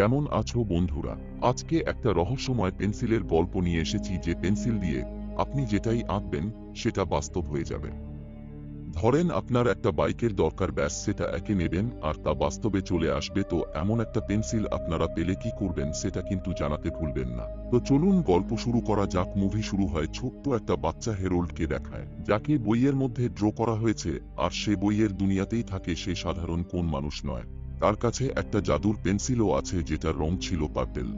কেমন আছো বন্ধুরা? আজকে একটা রহস্যময় পেন্সিলের গল্প নিয়ে এসেছি যে পেন্সিল দিয়ে আপনি যেটাই আঁকবেন, সেটা বাস্তব হয়ে যাবে। ধরেন আপনার একটা বাইকের দরকার, ব্যাস সেটা একে নেবেন আর তা বাস্তবে চলে আসবে। তো এমন একটা পেন্সিল আপনারা পেলে কি করবেন, সেটা কিন্তু জানাতে ভুলবেন না। তো চলুন গল্প শুরু করা যাক। মুভি শুরু হয় ছোট্ট একটা বাচ্চা হেরোল্ডকে দেখায়, যাকে বইয়ের মধ্যে ড্র করা হয়েছে। আর সে বইয়ের দুনিয়াতেই থাকে, সে সাধারণ কোন মানুষ নয়। তার কাছে একটা জাদুর পেন্সিলও আছে যেটার রং ছিল পার্পেল।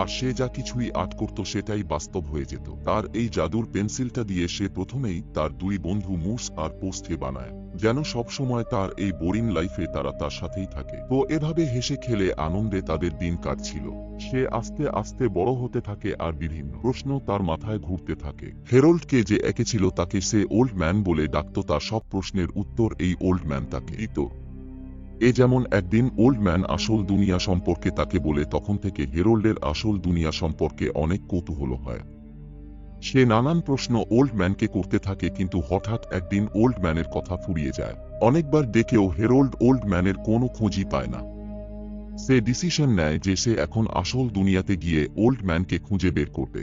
আর সে যা কিছুই আর্ট করত সেটাই বাস্তব হয়ে যেত। তার এই জাদুর পেন্সিলটা দিয়ে সে প্রথমেই তার দুই বন্ধু মুস আর পোস্টে বানায়, যেন সব সময় তার এই বোরিং লাইফে তারা তার সাথেই থাকে। তো এভাবে হেসে খেলে আনন্দে তাদের দিন কাটছিল। সে আস্তে আস্তে বড় হতে থাকে আর বিভিন্ন প্রশ্ন তার মাথায় ঘুরতে থাকে। হেরোল্ডকে যে এঁকেছিল তাকে সে ওল্ড ম্যান বলে ডাকত, তার সব প্রশ্নের উত্তর এই ওল্ড ম্যান তাকে দিত এ যেমন একদিন ওল্ড ম্যান আসল দুনিয়া সম্পর্কে তাকে বলে তখন থেকে হেরোল্ডের আসল দুনিয়া সম্পর্কে অনেক কৌতূহল হয়। সে নানান প্রশ্ন ওল্ড ম্যানকে করতে থাকে কিন্তু হঠাৎ একদিন ওল্ড ম্যানের কথা ফুরিয়ে যায়। অনেকবার ডেকেও হেরোল্ড ওল্ড ম্যানের কোনো খোঁজই পায় না। সে ডিসিশন নেয় যে সে এখন আসল দুনিয়াতে গিয়ে ওল্ড ম্যানকে খুঁজে বের করবে।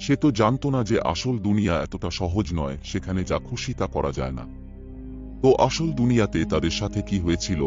সে তো জানত না যে আসল দুনিয়া এতটা সহজ নয়, সেখানে যা খুশি তা করা যায় না। তো আসল দুনিয়াতে তাদের সাথে কি হয়েছিল?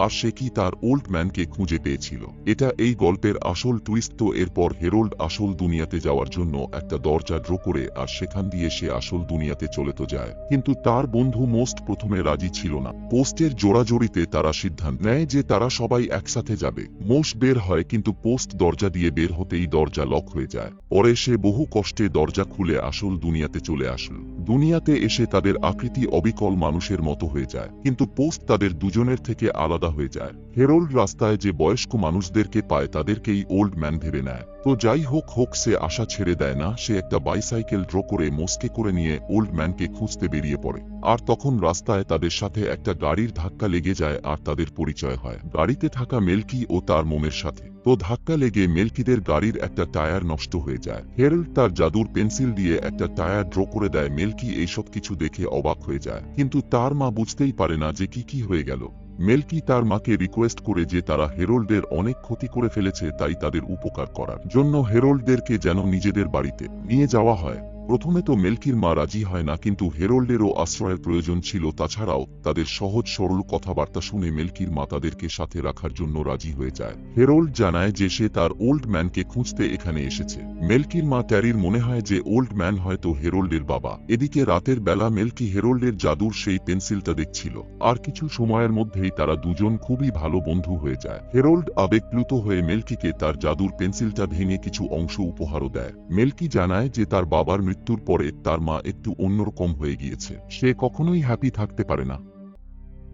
আর সে কি তার ওল্ড ম্যানকে খুঁজে পেয়েছিল? এটা এই গল্পের আসল টুইস্ট তো এরপর হেরোল্ড আসল দুনিয়াতে যাওয়ার জন্য একটা দরজা ড্র করে আর সেখান দিয়ে সে আসল দুনিয়াতে চলে তো যায়। কিন্তু তার বন্ধু মোস্ট প্রথমে রাজি ছিল না। পোস্টের জোড়াজোড়িতে তারা সিদ্ধান্ত নেয় যে তারা সবাই একসাথে যাবে। মোস্ট বের হয় কিন্তু পোস্ট দরজা দিয়ে বের হতেই দরজা লক হয়ে যায়। পরে সে বহু কষ্টে দরজা খুলে আসল দুনিয়াতে চলে আসলো। দুনিয়াতে এসে তাদের আকৃতি অবিকল মানুষের মতো হয়ে যায়। কিন্তু পোস্ট তাদের দুজনের থেকে আলাদা হয়ে যায়। হেরোল্ড রাস্তায় যে বয়স্ক মানুষদেরকে পায় তাদেরকেই ওল্ড ম্যান ভেবে নেয়। তো যাই হোক হোক, সে আশা ছেড়ে দেয় না, সে একটা বাইসাইকেল ড্র করে মোস্কে করে নিয়ে ওল্ড ম্যানকে খুঁজতে বেরিয়ে পড়ে। আর তখন রাস্তায় তাদের সাথে একটা গাড়ির ধাক্কা লেগে যায় আর তাদের পরিচয় হয়। গাড়িতে থাকা মেলকি ও তার মোমের সাথে। তো ধাক্কা লেগে মেলকিদের গাড়ির একটা টায়ার নষ্ট হয়ে যায়। হেরল্ড তার জাদুর পেন্সিল দিয়ে একটা টায়ার ড্র করে দেয়। মেলকি এইসব কিছু দেখে অবাক হয়ে যায়। কিন্তু তার মা বুঝতেই পারে না যে কি কি হয়ে গেল। মেলকি তার মাকে রিকোয়েস্ট করে যে তারা হেরোল্ডের অনেক ক্ষতি করে ফেলেছে তাই তাদের উপকার করার জন্য হেরোল্ডদেরকে যেন নিজেদের বাড়িতে নিয়ে যাওয়া হয়। প্রথমে তো মেলকির মা রাজি হয় না, কিন্তু হেরোল্ডেরও আশ্রয়ের প্রয়োজন ছিল। তাছাড়াও, তাদের সহজ সরল কথাবার্তা শুনে মেলকির মা তাদেরকে সাথে রাখার জন্য রাজি হয়ে যায়। হেরোল্ড জানায় যে সে তার ওল্ড ম্যানকে খুঁজতে এখানে এসেছে। মেলকির মা ট্যারির মনে হয় যে ওল্ড ম্যান হয়তো হেরোল্ডের বাবা। এদিকে রাতের বেলা মেলকি হেরোল্ডের জাদুর সেই পেন্সিলটা দেখছিল। আর কিছু সময়ের মধ্যেই তারা দুজন খুবই ভালো বন্ধু হয়ে যায়। হেরোল্ড আবেগপ্লুত হয়ে মেলকিকে তার জাদুর পেন্সিলটা ভেঙে কিছু অংশ উপহারও দেয়। মেলকি জানায় যে তার বাবার মৃত্যুর পরে তার মা একটু অন্যরকম হয়ে গিয়েছে। সে কখনোই হ্যাপি থাকতে পারে না।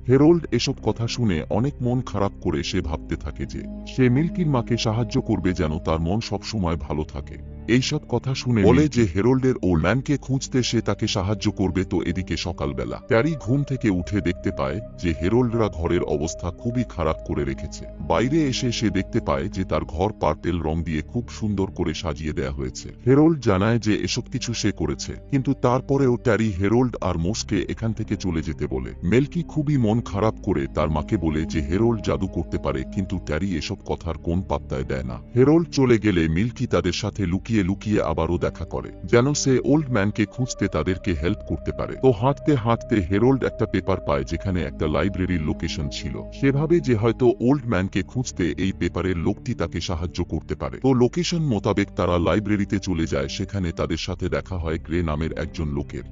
হেরোল্ড এসব কথা শুনে অনেক মন খারাপ করে সে ভাবতে থাকে যে, সে মিল্কির মাকে সাহায্য করবে যেন তার মন সবসময় ভালো থাকে। এইসব কথা শুনে বলে যে হেরোল্ডের ওল্ড ম্যানকে খুঁজতে সে তাকে সাহায্য করবে তো এদিকে সকালবেলা। ট্যারি ঘুম থেকে উঠে দেখতে পায় যে হেরোল্ডরা ঘরের অবস্থা খুবই খারাপ করে রেখেছে। বাইরে এসে সে দেখতে পায় যে তার ঘর পার্পেল রং দিয়ে খুব সুন্দর করে সাজিয়ে দেয়া হয়েছে। হেরোল্ড জানায় যে এসব কিছু সে করেছে কিন্তু তারপরেও ট্যারি হেরোল্ড আর মোসকে এখান থেকে চলে যেতে বলে। মেলকি খুবই মন খারাপ করে তার মাকে বলে যে হেরোল্ড জাদু করতে পারে কিন্তু ট্যারি এসব কথার কোন পাত্তায় দেয় না। হেরোল্ড চলে গেলে মিল্কি তাদের সাথে লুকিয়ে লুকিয়ে লুকিয়ে আবারও দেখা করে, যেন সে ওল্ড ম্যানকে খুঁজতে তাদেরকে হেল্প করতে পারে। তো হাঁটতে হাঁটতে হেরোল্ড একটা পেপার পায় যেখানে একটা লাইব্রেরির লোকেশন ছিল। সেভাবে যে হয়তো ওল্ড ম্যানকে খুঁজতে এই পেপারের লোকটি তাকে সাহায্য করতে পারে। তো লোকেশন মোতাবেক তারা লাইব্রেরিতে চলে যায়, সেখানে তাদের সাথে দেখা হয় গ্রে নামের একজন লোকের।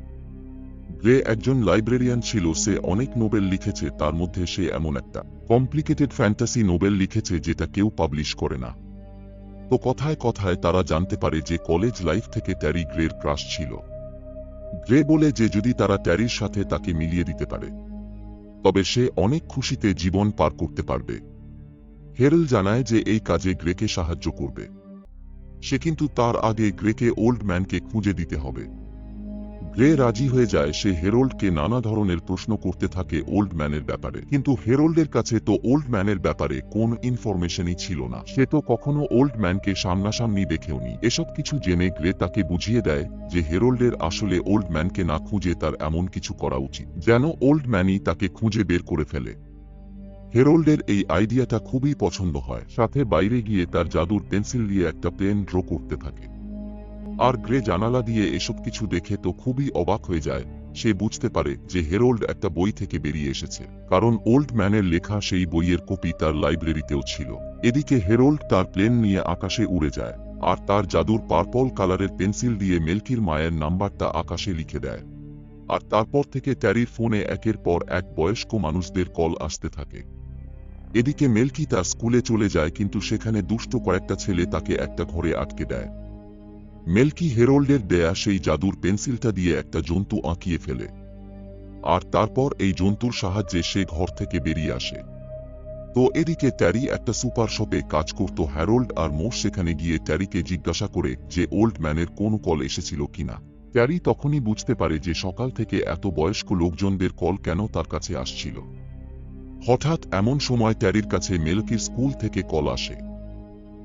গ্রে একজন লাইব্রেরিয়ান ছিল, সে অনেক নোবেল লিখেছে, তার মধ্যে সে এমন একটা কমপ্লিকেটেড ফ্যান্টাসি নোবেল লিখেছে, যেটা কেউ পাবলিশ করে না। কথায় কথায় তারা জানতে পারে যে কলেজ লাইফ থেকে ট্যারি গ্রের ক্রাশ ছিল। গ্রে বলে যে যদি তারা ট্যারির সাথে তাকে মিলিয়ে দিতে পারে, তবে সে অনেক খুশিতে জীবন পার করতে পারবে। হেরেল জানায় যে এই কাজে গ্রেকে সাহায্য করবে। সে কিন্তু তার আগে গ্রেকে ওল্ড ম্যানকে খুঁজে দিতে হবে। গ্রে রাজি হয়ে যায়, সে হেরোল্ডকে নানা ধরনের প্রশ্ন করতে থাকে ওল্ড ম্যানের ব্যাপারে। কিন্তু হেরোল্ডের কাছে তো ওল্ড ম্যানের ব্যাপারে কোন ইনফরমেশনই ছিল না। সে তো কখনো ওল্ড ম্যানকে সামনাসামনি দেখেওনি। এসব কিছু জেনে গ্রে তাকে বুঝিয়ে দেয় যে হেরোল্ডের আসলে ওল্ড ম্যানকে না খুঁজে তার এমন কিছু করা উচিত, যেন ওল্ড ম্যানই তাকে খুঁজে বের করে ফেলে। হেরোল্ডের এই আইডিয়াটা খুবই পছন্দ হয়। সাথে বাইরে গিয়ে তার জাদুর পেন্সিল দিয়ে একটা প্লেন ড্র করতে থাকে। আর গ্রে জানালা দিয়ে এসব কিছু দেখে তো খুবই অবাক হয়ে যায়। সে বুঝতে পারে যে হেরোল্ড একটা বই থেকে বেরিয়ে এসেছে, কারণ ওল্ড ম্যানের লেখা সেই বইয়ের কপি তার লাইব্রেরিতেও ছিল। এদিকে হেরোল্ড তার প্লেন নিয়ে আকাশে উড়ে যায়, আর তার জাদুর পার্পল কালারের পেন্সিল দিয়ে মেলকির মায়ের নাম্বারটা আকাশে লিখে দেয়। আর তারপর থেকে ট্যারির ফোনে একের পর এক বয়স্ক মানুষদের কল আসতে থাকে। এদিকে মেলকি তার স্কুলে চলে যায়, কিন্তু সেখানে দুষ্ট কয়েকটা ছেলে তাকে একটা ঘরে আটকে দেয়। মেলকি হেরোল্ডের দেয়া সেই জাদুর পেন্সিলটা দিয়ে একটা জন্তু আঁকিয়ে ফেলে। আর তারপর এই জন্তুর সাহায্যে সে ঘর থেকে বেরিয়ে আসে। তো এদিকে ট্যারি একটা সুপার শপে কাজ করত হ্যারোল্ড আর মোশ সেখানে গিয়ে ট্যারিকে জিজ্ঞাসা করে যে ওল্ড ম্যানের কোন কল এসেছিল কিনা। ট্যারি তখনই বুঝতে পারে যে সকাল থেকে এত বয়স্ক লোকজনদের কল কেন তার কাছে আসছিল। হঠাৎ এমন সময় ট্যারির কাছে মেলকির স্কুল থেকে কল আসে।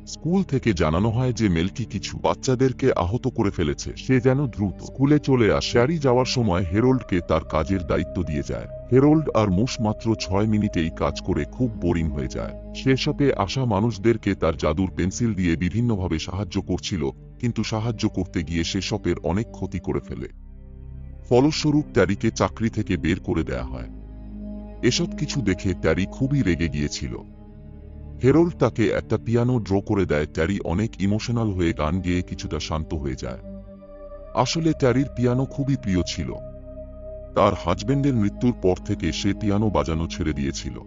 স্কুল থেকে জানানো হয় যে মেলকি কিছু বাচ্চাদেরকে আহত করে ফেলেছে। সে যেন দ্রুত স্কুলে চলে আসে। ট্যারি যাওয়ার সময় হেরোল্ডকে তার কাজের দায়িত্ব দিয়ে যায়। হেরোল্ড আর মুশ মাত্র ছয় মিনিটেই কাজ করে খুব বোরিং হয়ে যায়। সেসবে আসা মানুষদেরকে তার জাদুর পেন্সিল দিয়ে বিভিন্নভাবে সাহায্য করছিল, কিন্তু সাহায্য করতে গিয়ে সেসবের অনেক ক্ষতি করে ফেলে। ফলস্বরূপ ট্যারিকে চাকরি থেকে বের করে দেয়া হয়। এসব কিছু দেখে ট্যারি খুবই রেগে গিয়েছিল। হেরোল্ড তাকে একটা পিয়ানো ড্র করে দেয়, ট্যারি অনেক ইমোশনাল হয়ে গান গেয়ে কিছুটা শান্ত হয়ে যায়। আসলে ট্যারির পিয়ানো খুবই প্রিয় ছিল। তার হাজবেন্ডের মৃত্যুর পর থেকে সে পিয়ানো বাজানো ছেড়ে দিয়েছিল।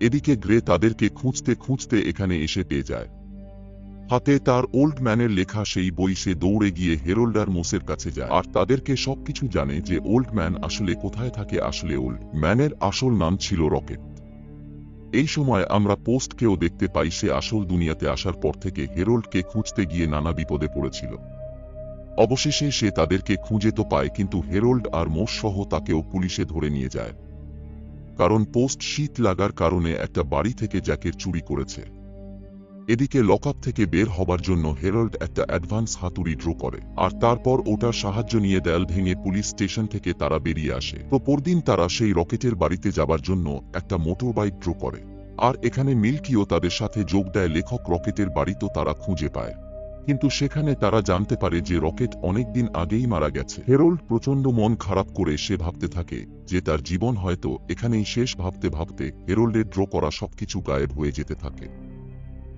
এদিকে গ্রে তাদেরকে খুঁজতে খুঁজতে এখানে এসে পেয়ে যায়। হাতে তার ওল্ড ম্যানের লেখা সেই বই সে দৌড়ে গিয়ে হেরোল্ডার মোসের কাছে যায়। আর তাদেরকে সবকিছু জানে যে ওল্ড ম্যান আসলে কোথায় থাকে, আসলে ওল্ড ম্যানের আসল নাম ছিল রকেট। এই সময় আমরা পোস্টকেও দেখতে পাই সে আসল দুনিয়াতে আসার পর থেকে হেরোল্ডকে খুঁজতে গিয়ে নানা বিপদে পড়েছিল। অবশেষে সে তাদেরকে খুঁজে তো পায়, কিন্তু হেরোল্ড আর মোষ সহ তাকেও পুলিশে ধরে নিয়ে যায়। কারণ পোস্ট শীত লাগার কারণে একটা বাড়ি থেকে জ্যাকের চুরি করেছে। এদিকে লকআপ থেকে বের হবার জন্য হেরল্ড একটা অ্যাডভান্স হাতুড়ি ড্র করে, আর তারপর ওটার সাহায্য নিয়ে দেয়াল ভেঙে পুলিশ স্টেশন থেকে তারা বেরিয়ে আসে। তো পরদিন তারা সেই রকেটের বাড়িতে যাবার জন্য একটা মোটর বাইক ড্র করে, আর এখানে মিল্কিও তাদের সাথে যোগ দেয় লেখক রকেটের বাড়ি তো তারা খুঁজে পায়। কিন্তু সেখানে তারা জানতে পারে যে রকেট অনেকদিন আগেই মারা গেছে। হেরোল্ড প্রচণ্ড মন খারাপ করে সে ভাবতে থাকে যে তার জীবন হয়তো এখানেই শেষ ভাবতে ভাবতে হেরোল্ডের ড্র করা সবকিছু গায়েব হয়ে যেতে থাকে।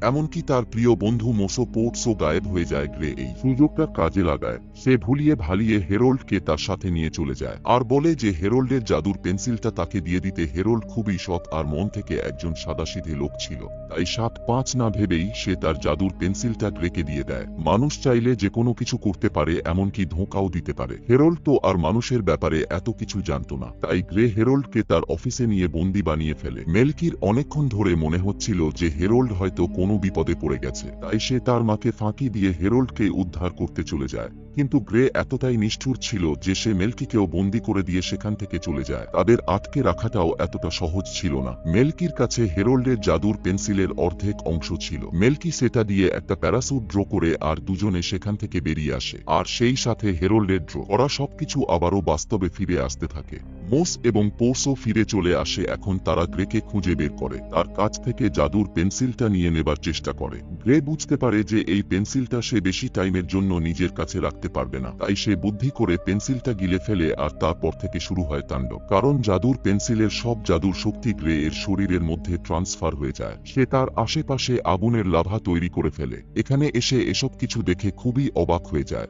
এমনকি তার প্রিয় বন্ধু মোসো পোর্টসও গায়েব হয়ে যায় গ্রে এই সুযোগটা কাজে লাগায়। সে ভুলিয়ে ভালিয়ে হেরোল্ডকে তার সাথে নিয়ে চলে যায়। আর বলে যে হেরোল্ডের জাদুর পেন্সিলটা তাকে দিয়ে দিতে হেরোল্ড খুবই সৎ আর মন থেকে একজন সাদাসিধে লোক ছিল। তাই সাত পাঁচ না ভেবেই সে তার জাদুর পেন্সিলটা গ্রেকে দিয়ে দেয়। মানুষ চাইলে যে কোনো কিছু করতে পারে, এমনকি ধোঁকাও দিতে পারে। হেরোল্ড তো আর মানুষের ব্যাপারে এত কিছু জানত না। তাই গ্রে হেরোল্ডকে তার অফিসে নিয়ে বন্দি বানিয়ে ফেলে। মেলকির অনেকক্ষণ ধরে মনে হচ্ছিল যে হেরোল্ড হয়তো কোন কোনো বিপদে পড়ে গেছে। তাই সে তার মাকে ফাঁকি দিয়ে হেরোল্ডকে উদ্ধার করতে চলে যায়। কিন্তু গ্রে এতটাই নিষ্ঠুর ছিল যে সে মেলকিকেও বন্দি করে দিয়ে সেখান থেকে চলে যায়। তাদের আটকে রাখাটাও এতটা সহজ ছিল না। মেলকির কাছে হেরোল্ডের জাদুর পেন্সিলের অর্ধেক অংশ ছিল। মেলকি সেটা দিয়ে একটা প্যারাসুট ড্র করে আর দুজনে সেখান থেকে বেরিয়ে আসে। আর সেই সাথে হেরোল্ডের ড্র। করা সবকিছু আবারও বাস্তবে ফিরে আসতে থাকে। মোস এবং পোর্সও ফিরে চলে আসে। এখন তারা গ্রেকে খুঁজে বের করে। তার কাছ থেকে জাদুর পেন্সিলটা নিয়ে নেবার চেষ্টা করে। গ্রে বুঝতে পারে যে এই পেন্সিলটা সে বেশি টাইমের জন্য নিজের কাছে রাখতে পারবে না। তাই সে বুদ্ধি করে পেন্সিলটা গিলে ফেলে আর তারপর থেকে শুরু হয় তাণ্ডব। কারণ জাদুর পেন্সিলের সব জাদুর শক্তি গ্রে এর শরীরের মধ্যে ট্রান্সফার হয়ে যায়। সে তার আশেপাশে আগুনের লাভা তৈরি করে ফেলে। এখানে এসে এসব কিছু দেখে খুবই অবাক হয়ে যায়।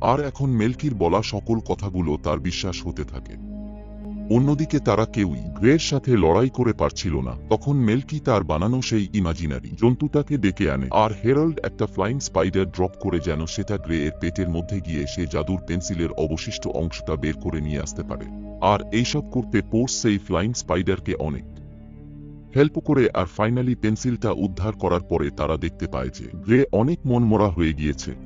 আর এখন মেলকির বলা সকল কথাগুলো তার বিশ্বাস হতে থাকে। অন্যদিকে তারা কেউই গ্রের সাথে লড়াই করে পারছিল না। তখন মেলকি তার বানানো সেই ইমাজিনারি জন্তুটাকে ডেকে আনে আর হেরাল্ড একটা ফ্লাইং স্পাইডার ড্রপ করে যেন সেটা গ্রে এর পেটের মধ্যে গিয়ে সে জাদুর পেন্সিলের অবশিষ্ট অংশটা বের করে নিয়ে আসতে পারে। আর এইসব করতে পোর্স সেই ফ্লাইং স্পাইডারকে অনেক হেল্প করে আর ফাইনালি পেন্সিলটা উদ্ধার করার পরে তারা দেখতে পায় যে গ্রে অনেক মনমরা হয়ে গিয়েছে।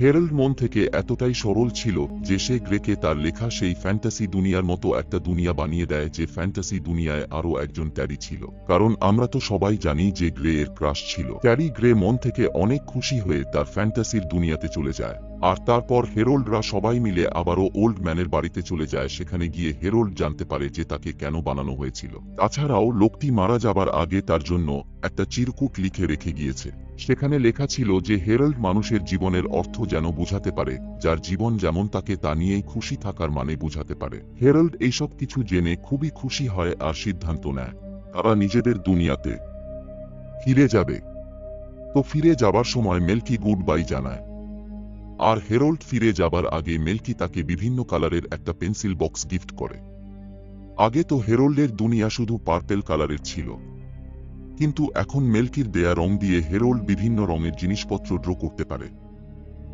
হেরাল্ড মন থেকে এতটাই সরল ছিল যে সে গ্রেকে তার লেখা সেই ফ্যান্টাসি দুনিয়ার মতো একটা দুনিয়া বানিয়ে দেয় যে ফ্যান্টাসি দুনিয়ায় আরও একজন ট্যারি ছিল। কারণ আমরা তো সবাই জানি যে গ্রে এর ক্রাশ ছিল। ট্যারি গ্রে মন থেকে অনেক খুশি হয়ে তার ফ্যান্টাসির দুনিয়াতে চলে যায়। আর তারপর হেরোল্ডরা সবাই মিলে আবারও ওল্ড ম্যানের বাড়িতে চলে যায়, সেখানে গিয়ে হেরোল্ড জানতে পারে যে তাকে কেন বানানো হয়েছিল। তাছাড়াও লোকটি মারা যাবার আগে তার জন্য একটা চিরকুট লিখে রেখে গিয়েছে। সেখানে লেখা ছিল যে হেরল্ড মানুষের জীবনের অর্থ যেন বুঝাতে পারে, যার জীবন যেমন তাকে তা নিয়েই খুশি থাকার মানে বুঝাতে পারে। হেরল্ড এইসব কিছু জেনে খুবই খুশি হয় আর সিদ্ধান্ত নেয়, তারা নিজেদের দুনিয়াতে ফিরে যাবে। তো ফিরে যাবার সময় মেলকি গুড বাই জানায় আর হেরল্ড ফিরে যাবার আগে মেলকি তাকে বিভিন্ন কালারের একটা পেন্সিল বক্স গিফট করে। আগে তো হেরল্ডের দুনিয়া শুধু পার্পেল কালারের ছিল। কিন্তু এখন মেলকির দেয়া রং দিয়ে হেরোল্ড বিভিন্ন রঙের জিনিসপত্র ড্র করতে পারে।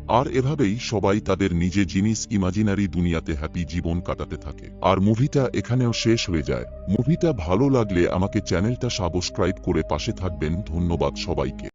আর এভাবেই সবাই তাদের নিজে জিনিস ইমাজিনারি দুনিয়াতে হ্যাপি জীবন কাটাতে থাকে। আর মুভিটা এখানেও শেষ হয়ে যায়। মুভিটা ভালো লাগলে আমাকে চ্যানেলটা সাবস্ক্রাইব করে পাশে থাকবেন। ধন্যবাদ সবাইকে।